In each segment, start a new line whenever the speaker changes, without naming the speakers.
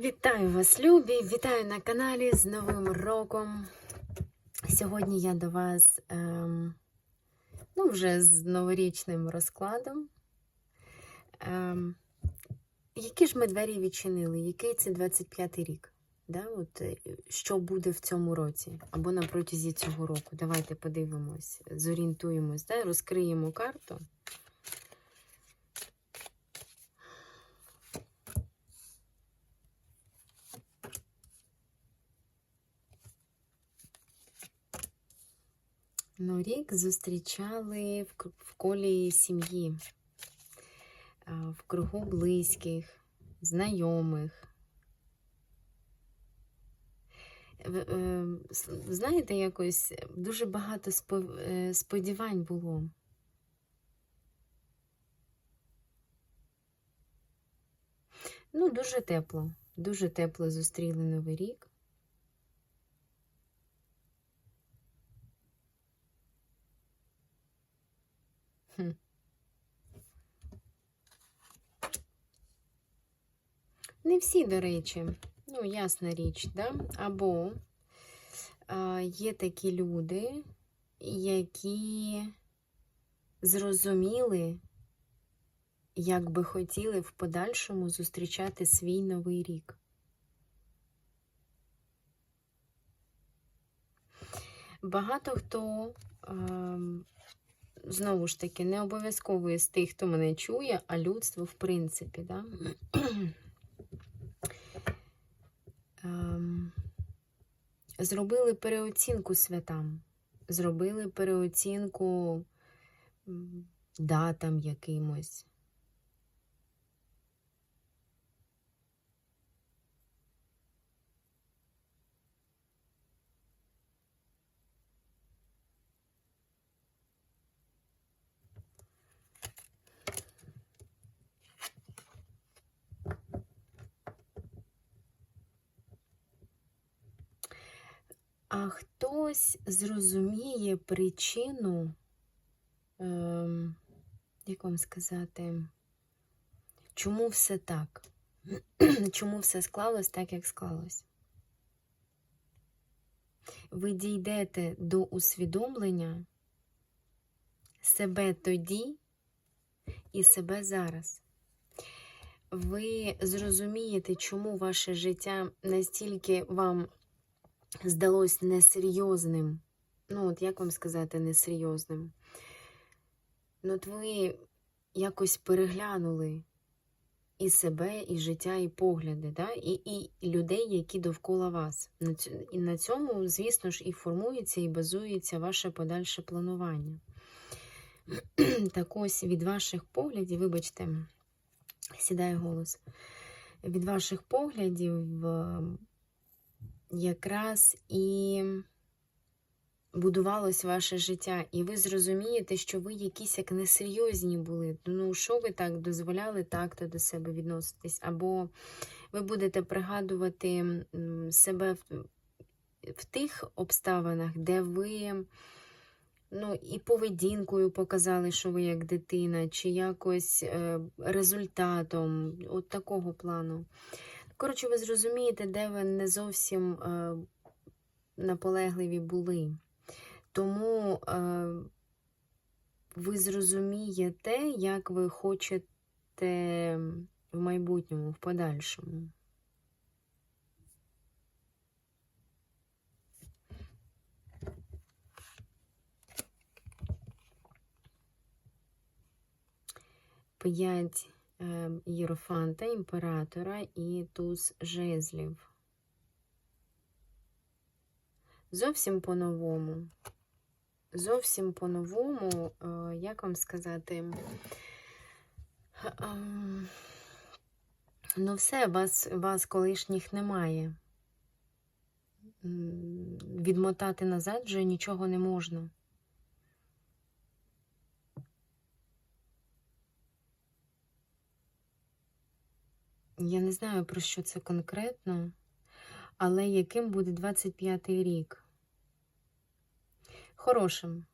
Вітаю вас, любі! Вітаю на каналі з Новим роком. Сьогодні я до вас ем, ну, вже з новорічним розкладом. Ем, які ж ми двері відчинили? Який це 25-й рік? Да? От, е, що буде в цьому році або на протязі цього року? Давайте подивимось, зорієнтуємось, да? розкриємо карту. Ну, рік зустрічали в, колі сім'ї, в кругу близьких, знайомих. Е, Знаєте, якось дуже багато е, сподівань було. Ну, дуже тепло, дуже тепло зустріли Новий рік. Не всі, до речі, ну, ясна річ, да? або а, є такі люди, які зрозуміли, як би хотіли в подальшому зустрічати свій новий рік. Багато хто, ем, знову ж таки, не обов'язково із тих, хто мене чує, а людство в принципі, да? Ем, зробили переоцінку святам, зробили переоцінку датам якимось. Хтось зрозуміє причину, ем, як вам сказати, чому все так? Чому все склалось так, як склалось? Ви дійдете до усвідомлення себе тоді і себе зараз. Ви зрозумієте, чому ваше життя настільки вам здалось несерйозним. Ну, от як вам сказати, несерйозним? Ну, от ви якось переглянули і себе, і життя, і погляди, да? і, і людей, які довкола вас. І на цьому, звісно ж, і формується, і базується ваше подальше планування. Так ось від ваших поглядів, вибачте, сідає голос. Від ваших поглядів е, якраз і будувалось ваше життя, і ви зрозумієте, що ви якісь як несерйозні були. Ну, що ви так дозволяли так-то до себе відноситись? Або ви будете пригадувати себе в, тих обставинах, де ви. Ну, і поведінкою показали, що ви як дитина, чи якось е, результатом, от такого плану. Коротше, ви зрозумієте, де ви не зовсім е, наполегливі були. Тому е, ви зрозумієте, як ви хочете в майбутньому, в подальшому. П'ять Єрофанта, імператора і туз жезлів. Зовсім по-новому. Зовсім по-новому, е, як вам сказати, ем, ну все, вас, вас колишніх немає. Відмотати назад вже нічого не можна. Я не знаю, про що це конкретно, але яким буде 25-й рік? Хорошим,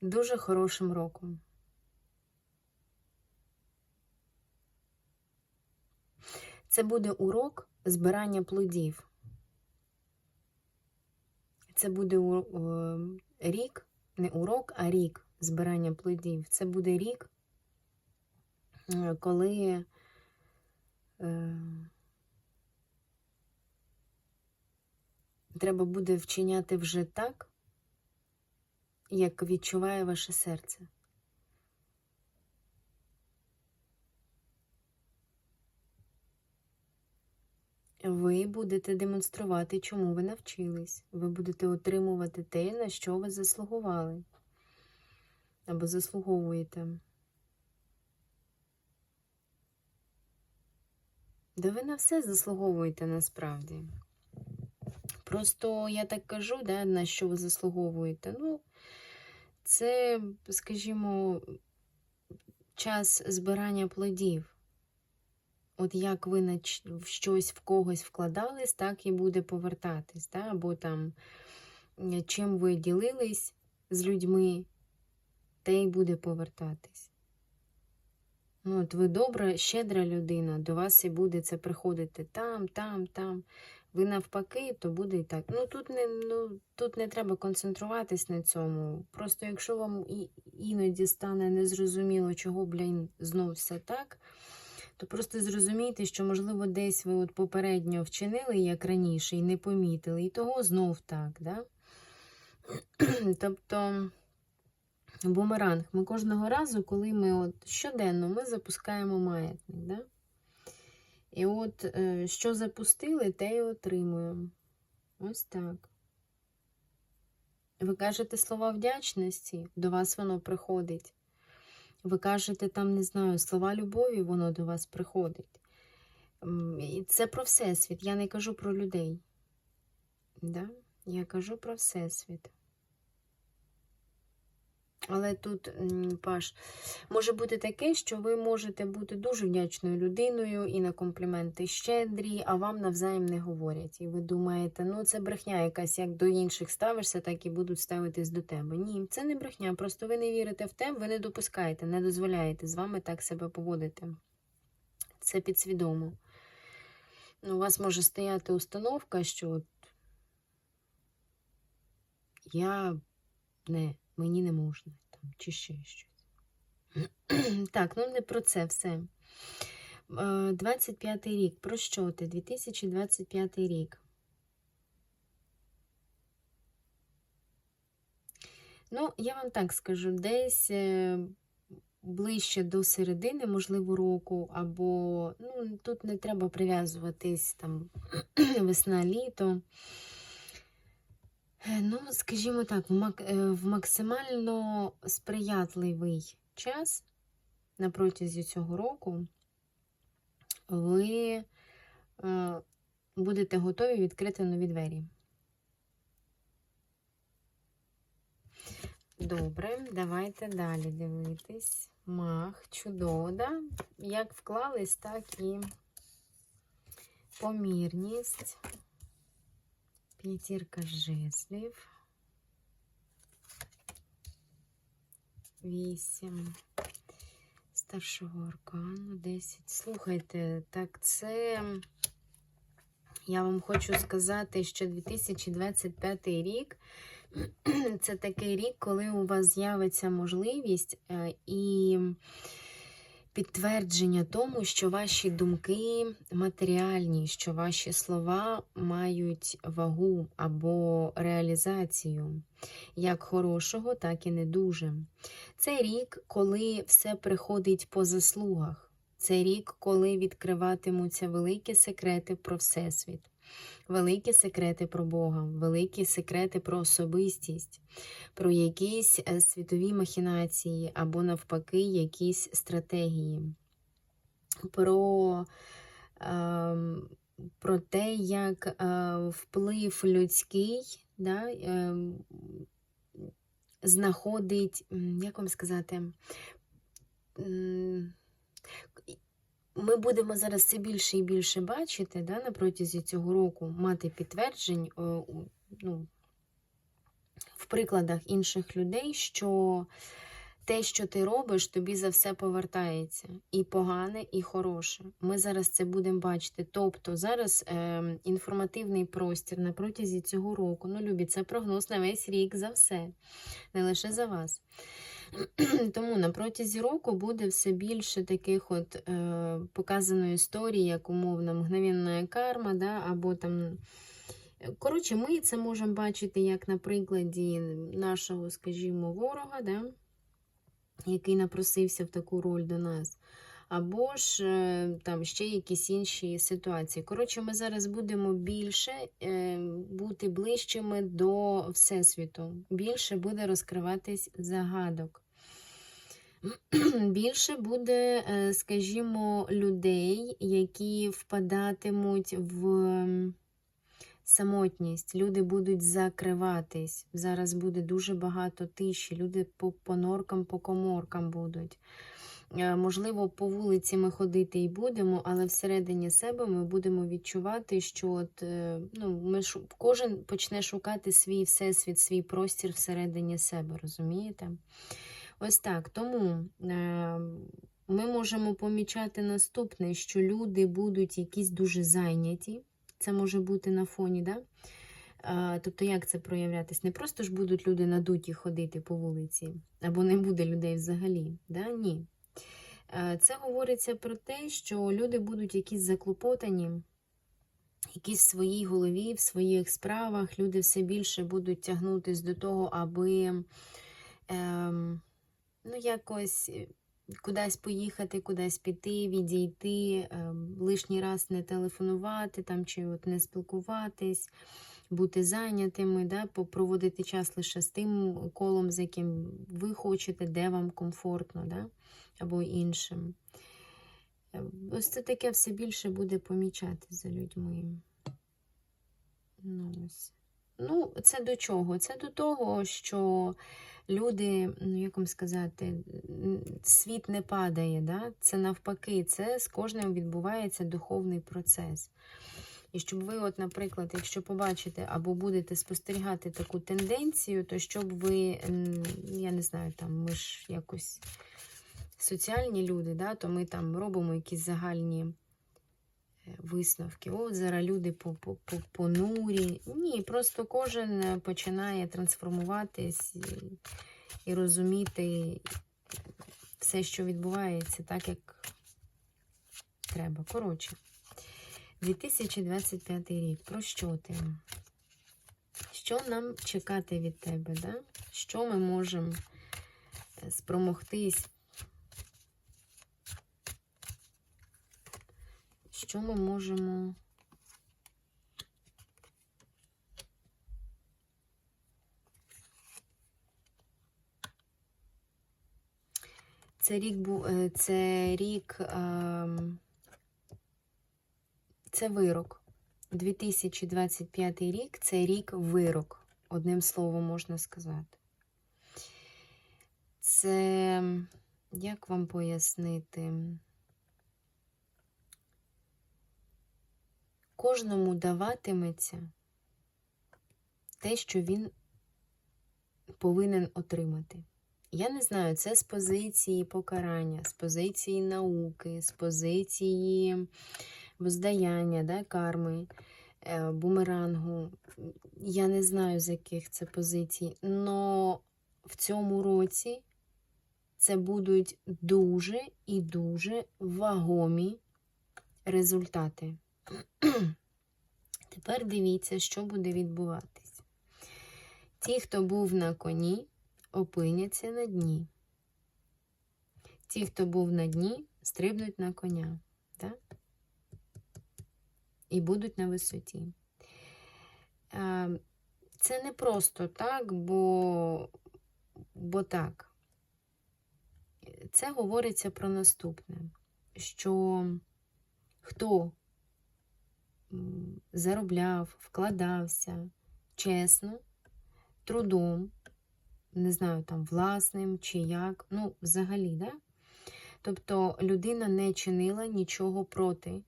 дуже хорошим роком. Це буде урок збирання плодів. Це буде о, рік, не урок, а рік збирання плодів. Це буде рік, е, коли е, треба буде вчиняти вже так, як відчуває ваше серце. Ви будете демонструвати, чому ви навчились. Ви будете отримувати те, на що ви заслугували або заслуговуєте. Да ви на все заслуговуєте насправді. Просто я так кажу, да, на що ви заслуговуєте. Ну, це, скажімо, час збирання плодів. От як ви на щось в когось вкладались, так і буде повертатись. Да? Або там чим ви ділились з людьми, те й буде повертатись. Ну, от ви добра, щедра людина, до вас і буде це приходити там, там, там. Ви навпаки, то буде і так. Ну тут не, ну, тут не треба концентруватись на цьому. Просто якщо вам іноді стане незрозуміло, чого, блін, знов все так, то просто зрозумійте, що, можливо, десь ви от попередньо вчинили, як раніше, і не помітили, і того знов так. Да? тобто бумеранг. Ми кожного разу, коли ми от щоденно ми запускаємо маятник. Да? І от е, що запустили, те й отримуємо. Ось так. Ви кажете слова вдячності, до вас воно приходить. Ви кажете там, не знаю, слова любові, воно до вас приходить. І це про Всесвіт. Я не кажу про людей. Да? Я кажу про Всесвіт. Але тут, Паш, може бути таке, що ви можете бути дуже вдячною людиною і на компліменти щедрі, а вам навзаєм не говорять. І ви думаєте, ну це брехня якась, як до інших ставишся, так і будуть ставитись до тебе. Ні, це не брехня, просто ви не вірите в те, ви не допускаєте, не дозволяєте з вами так себе поводити. Це підсвідомо. Ну, У вас може стояти установка, що от я не, мені не можна, там, чи ще щось. Так, ну не про це все. Е, 25-й рік. Про що ти? 2025 рік. Ну, я вам так скажу, десь е, ближче до середини, можливо, року, або ну, тут не треба прив'язуватись там весна, літо. Е, Ну, скажімо так, е, в максимально сприятливий час на протязі цього року ви е, будете готові відкрити нові двері. Добре, давайте далі дивитись. Мах, чудово, да? Як вклались, так і помірність. П'ятірка жезлів. Вісім. Старшого аркану, 10. Слухайте, так це. Я вам хочу сказати, що 2025 рік це такий рік, коли у вас з'явиться можливість е, і підтвердження тому, що ваші думки матеріальні, що ваші слова мають вагу або реалізацію, як хорошого, так і не дуже. Це рік, коли все приходить по заслугах. Це рік, коли відкриватимуться великі секрети про Всесвіт, великі секрети про Бога, великі секрети про особистість, про якісь е, світові махінації або, навпаки, якісь стратегії, про, е, про те, як е, вплив людський да, е, знаходить, як вам сказати, ми будемо зараз все більше і більше бачити да, на протязі цього року, мати підтверджень е, ну, в прикладах інших людей, що те, що ти робиш, тобі за все повертається. І погане, і хороше. Ми зараз це будемо бачити. Тобто зараз е, інформативний простір на протязі цього року. Ну, любі, це прогноз на весь рік за все, не лише за вас. Тому на протязі року буде все більше таких от е, показаної історії, як умовно мгновенна карма, да, або там. Коротше, ми це можемо бачити як на прикладі нашого, скажімо, ворога, да, який напросився в таку роль до нас. Або ж е, там ще якісь інші ситуації. Коротше, ми зараз будемо більше е, бути ближчими до Всесвіту. Більше буде розкриватись загадок. Більше буде, е, скажімо, людей, які впадатимуть в самотність. Люди будуть закриватись. Зараз буде дуже багато тиші. Люди по, по норкам, по коморкам будуть. Е, Можливо, по вулиці ми ходити і будемо, але всередині себе ми будемо відчувати, що от, е, ну, ми шу- кожен почне шукати свій всесвіт, свій простір всередині себе, розумієте? Ось так. Тому е, ми можемо помічати наступне, що люди будуть якісь дуже зайняті. Це може бути на фоні, да? Тобто, як це проявлятись? Не просто ж будуть люди надуті ходити по вулиці, або не буде людей взагалі. Да? Ні. Е, Це говориться про те, що люди будуть якісь заклопотані, якісь в своїй голові, в своїх справах. Люди все більше будуть тягнутись до того, аби ем, ну, якось кудись поїхати, кудись піти, відійти, ем, лишній раз не телефонувати там, чи от не спілкуватись, бути зайнятими, да, попроводити час лише з тим колом, з яким ви хочете, де вам комфортно, да, або іншим. Ем, Ось це таке все більше буде помічати за людьми. Ну, ось. Ну, це до чого? Це до того, що люди, ну як вам сказати, світ не падає, да? це навпаки, це з кожним відбувається духовний процес. І щоб ви, от, наприклад, якщо побачите або будете спостерігати таку тенденцію, то щоб ви, я не знаю, там ми ж якось соціальні люди, да, то ми там робимо якісь загальні е, висновки. От зараз люди по, по, по, понурі. Ні, просто кожен е, починає трансформуватись і, і розуміти все, що відбувається, так, як треба. Коротше, 2025 рік. Про що ти? Що нам чекати від тебе? Да? Що ми можемо е, спромогтись? Що ми можемо Це рік був е, це рік, ем, це вирок. 2025 рік це рік вирок, одним словом можна сказати. Це, як вам пояснити? Кожному даватиметься те, що він повинен отримати. Я не знаю, це з позиції покарання, з позиції науки, з позиції воздаяння, да, карми, е, бумерангу. Я не знаю, з яких це позицій. Но в цьому році це будуть дуже і дуже вагомі результати. Тепер дивіться, що буде відбуватись. Ті, хто був на коні, опиняться на дні. Ті, хто був на дні, стрибнуть на коня. Так? І будуть на висоті. Е, Це не просто так, бо, бо так. Це говориться про наступне, що хто заробляв, вкладався чесно, трудом, не знаю, там, власним чи як, ну, взагалі, да? Тобто людина не чинила нічого проти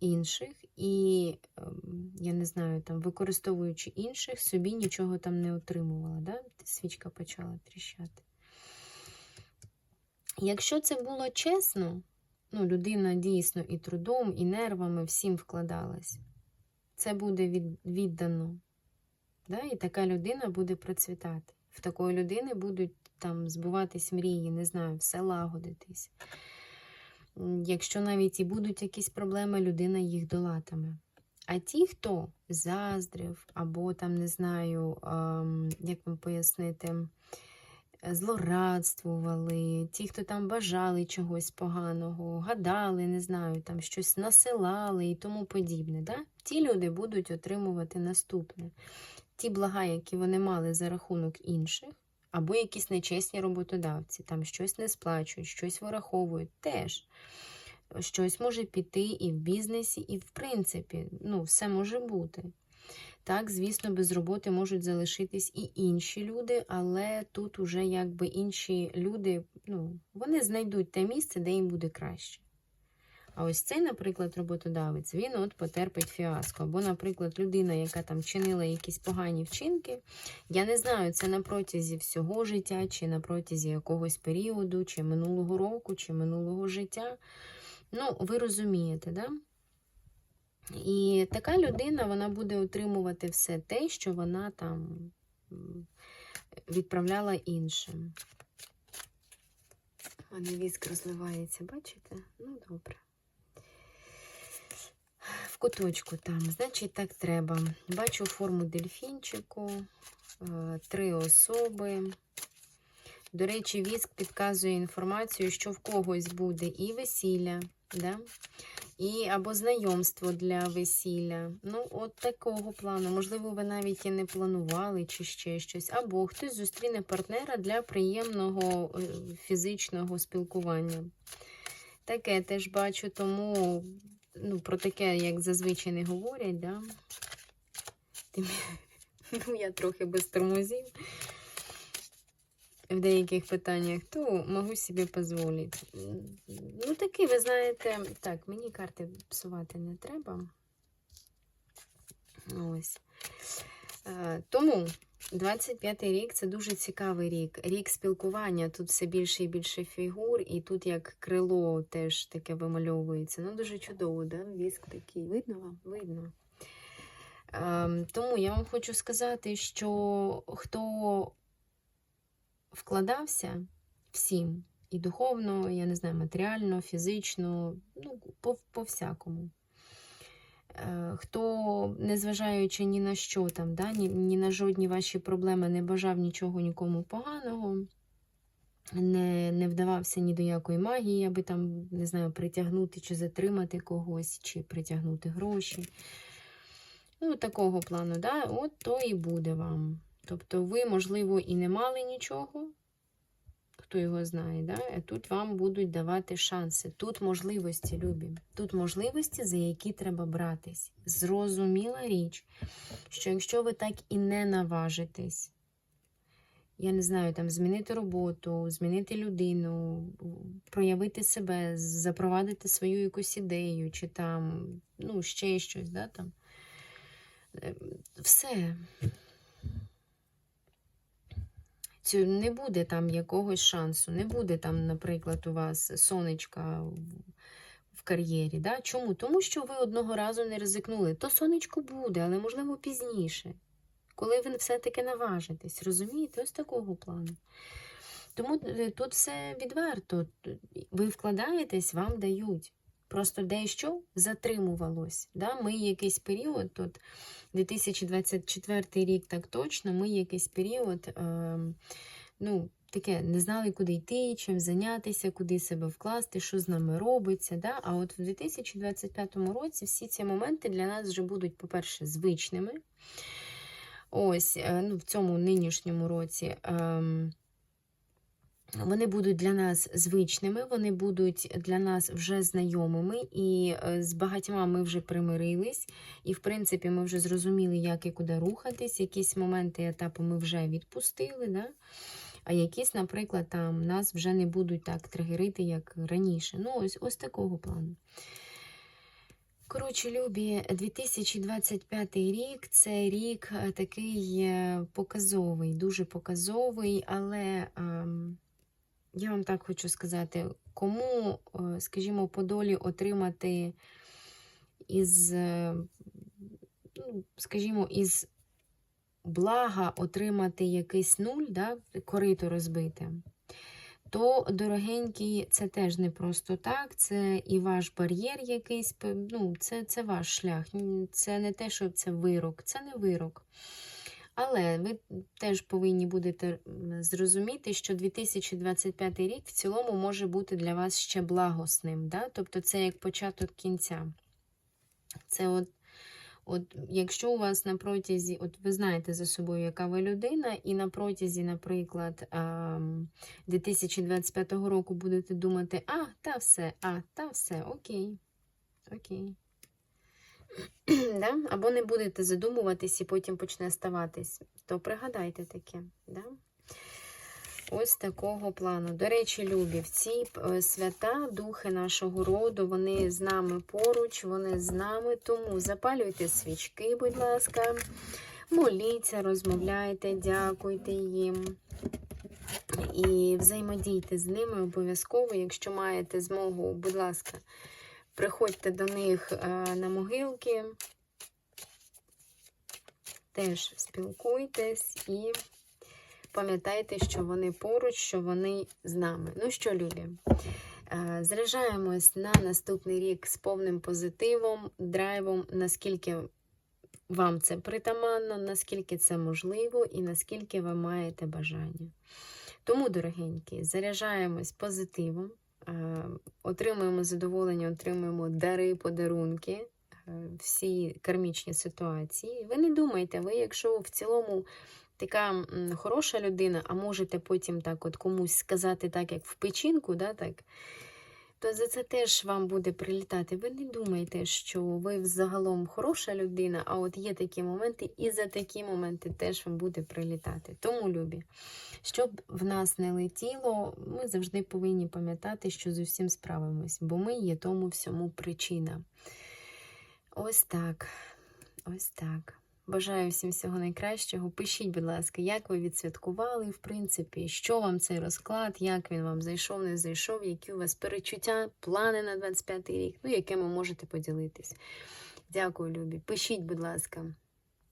інших і, ем, я не знаю, там, використовуючи інших, собі нічого там не отримувала, да? Свічка почала тріщати. Якщо це було чесно, ну, людина дійсно і трудом, і нервами всім вкладалась, це буде від, віддано. Да? І така людина буде процвітати. В такої людини будуть там збуватись мрії, не знаю, все лагодитись. Якщо навіть і будуть якісь проблеми, людина їх долатиме. А ті, хто заздрив, або там, не знаю, як вам пояснити, злорадствували, ті, хто там бажали чогось поганого, гадали, не знаю, там щось насилали і тому подібне. Да? Ті люди будуть отримувати наступне. Ті блага, які вони мали за рахунок інших, або якісь нечесні роботодавці, там щось не сплачують, щось вираховують, теж щось може піти і в бізнесі, і в принципі, ну, все може бути. Так, звісно, без роботи можуть залишитись і інші люди, але тут уже якби інші люди, ну, вони знайдуть те місце, де їм буде краще. А ось цей, наприклад, роботодавець, він от потерпить фіаско. Або, наприклад, людина, яка там чинила якісь погані вчинки, я не знаю, це на протязі всього життя, чи на протязі якогось періоду, чи минулого року, чи минулого життя. Ну, ви розумієте, да? І така людина вона буде отримувати все те, що вона там відправляла іншим. У мене віск розливається, бачите? Ну, добре. Куточку там, значить, так треба. Бачу форму дельфінчику, е, три особи. До речі, віск підказує інформацію, що в когось буде і весілля, да? і або знайомство для весілля. Ну, от такого плану. Можливо, ви навіть і не планували, чи ще щось. Або хтось зустріне партнера для приємного е, фізичного спілкування. Таке теж бачу, тому ну, про таке, як зазвичай не говорять, да? Тим... ну, я трохи без тормозів в деяких питаннях, то можу собі дозволити. Ну, такий, ви знаєте, так, мені карти псувати не треба. Ось. Е, тому 25 й рік це дуже цікавий рік. Рік спілкування. Тут все більше і більше фігур, і тут як крило теж таке вимальовується. Ну, дуже чудово, да? Віск такий. Видно вам? Видно. Ем, тому я вам хочу сказати, що хто вкладався всім, і духовно, я не знаю, матеріально, фізично, ну, по, по всякому. Е, Хто, незважаючи ні на що там, да, ні, ні на жодні ваші проблеми, не бажав нічого нікому поганого, не, не вдавався ні до якої магії, аби там, не знаю, притягнути чи затримати когось, чи притягнути гроші. Ну, такого плану, да, от то і буде вам. Тобто ви, можливо, і не мали нічого, хто його знає, да? тут вам будуть давати шанси. Тут можливості, любі. Тут можливості, за які треба братись. Зрозуміла річ, що якщо ви так і не наважитесь, я не знаю, там змінити роботу, змінити людину, проявити себе, запровадити свою якусь ідею, чи там, ну, ще щось, да, там. е, Все. Не буде там якогось шансу, не буде там, наприклад, у вас сонечка в- в кар'єрі. Да? Чому? Тому що ви одного разу не ризикнули. То сонечко буде, але можливо пізніше, коли ви все-таки наважитесь. Розумієте? Ось такого плану. Тому е, тут все відверто. Ви вкладаєтесь, вам дають. Просто дещо затримувалось. Да? Ми якийсь період, тут 2024 рік так точно, ми якийсь період, е, ну, таке, не знали, куди йти, чим зайнятися, куди себе вкласти, що з нами робиться. Да? А от в 2025 році всі ці моменти для нас вже будуть, по-перше, звичними. Ось, е, ну, в цьому нинішньому році. Е, вони будуть для нас звичними, вони будуть для нас вже знайомими, і е, з багатьма ми вже примирились, і, в принципі, ми вже зрозуміли, як і куди рухатись. Якісь моменти етапу ми вже відпустили, да? а якісь, наприклад, там нас вже не будуть так тригерити, як раніше. Ну, ось, ось такого плану. Коротше, любі, 2025 рік це рік е, такий е, показовий, дуже показовий, але. ем, я вам так хочу сказати, кому, е, скажімо, по долі отримати із, е, ну, скажімо, із блага отримати якийсь нуль, да, корито розбите, то, дорогенький, це теж не просто так, це і ваш бар'єр якийсь, ну, це, це ваш шлях. Це не те, що це вирок, це не вирок. Але ви теж повинні будете зрозуміти, що 2025 рік в цілому може бути для вас ще благосним. Да? Тобто це як початок кінця. Це от, от якщо у вас на протязі, от ви знаєте за собою, яка ви людина, і на протязі, наприклад, 2025 року будете думати, а, та все, а, та все, окей, окей. да? Або не будете задумуватись і потім почне ставатись, то пригадайте таке. Да? Ось такого плану. До речі, любі, в ці е, свята, духи нашого роду, вони з нами поруч, вони з нами. Тому запалюйте свічки, будь ласка, моліться, розмовляйте, дякуйте їм. І взаємодійте з ними обов'язково, якщо маєте змогу, будь ласка, приходьте до них е, на могилки, теж спілкуйтесь і пам'ятайте, що вони поруч, що вони з нами. Ну що, любі, е, заряджаємось на наступний рік з повним позитивом, драйвом, наскільки вам це притаманно, наскільки це можливо і наскільки ви маєте бажання. Тому, дорогенькі, заряджаємось позитивом, отримуємо задоволення, отримуємо дари, подарунки, е, всі кармічні ситуації. Ви не думайте, ви, якщо в цілому така хороша людина, а можете потім так от комусь сказати, так як в печінку, да, так, то за це теж вам буде прилітати. Ви не думайте, що ви взагалом хороша людина, а от є такі моменти, і за такі моменти теж вам буде прилітати. Тому, любі, щоб в нас не летіло, ми завжди повинні пам'ятати, що з усім справимось, бо ми є тому всьому причина. Ось так. Ось так. Бажаю всім всього найкращого. Пишіть, будь ласка, як ви відсвяткували, в принципі, що вам цей розклад, як він вам зайшов, не зайшов, які у вас перечуття, плани на 25 рік, ну, якими можете поділитись. Дякую, Любі. Пишіть, будь ласка.